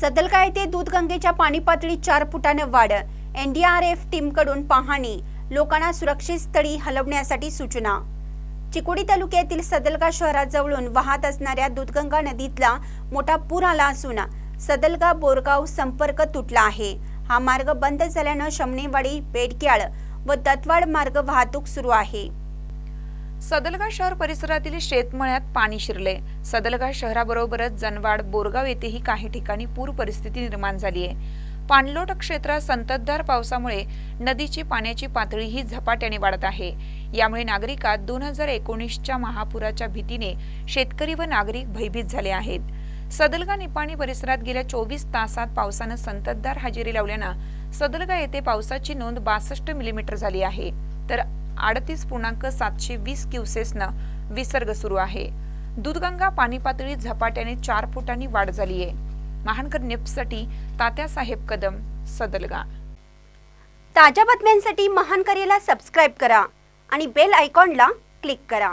सदलगा येथे दूधगंगेच्या पाणी पातळी चार फुटानं वाढ एनडीआरएफ टीमकडून पाहणी लोकांना सुरक्षित स्थळी हलवण्यासाठी सूचना. चिकोडी तालुक्यातील सदलगा शहराजवळून वाहत असणाऱ्या दूधगंगा नदीतला मोठा पूर आला असून सदलगा बोरगाव संपर्क तुटला आहे. हा मार्ग बंद झाल्यानं शमनेवाडी बेडक्याळ व दत्वाड मार्ग वाहतूक सुरू आहे. सदलगा शहर परिसरातील शेतमळ्यात पाणी शिरले. सदलगा शहराबरोबरच जनवाड बोरगाव येथेही काही ठिकाणी पूर परिस्थिती निर्माण झाली आहे. पाणलोट क्षेत्रात संततधार पावसामुळे नदीची पाण्याची पातळीही झपाट्याने वाढत आहे. यामुळे नागरिकात दोन हजार एकोणीसच्या महापुराच्या भीतीने शेतकरी व नागरिक भयभीत झाले आहेत. सदलगा निपाणी परिसरात गेल्या चोवीस तासात पावसानं संततधार हजेरी लावल्यानं सदलगा येथे पावसाची नोंद बासष्ट मिलीमीटर झाली आहे. तर अडतीस पूर्णांक सातशे वीस क्युसेसनं विसर्ग सुरू आहे. दूधगंगा पाणी पातळीत झपाट्याने चार फुटांनी वाढ झाली आहे. महानकर निप्ससाठी तात्यासाहेब कदम सदलगा. ताज्या बातम्यांसाठी महानकरेला सबस्क्राईब करा आणि बेल आयकॉनला क्लिक करा.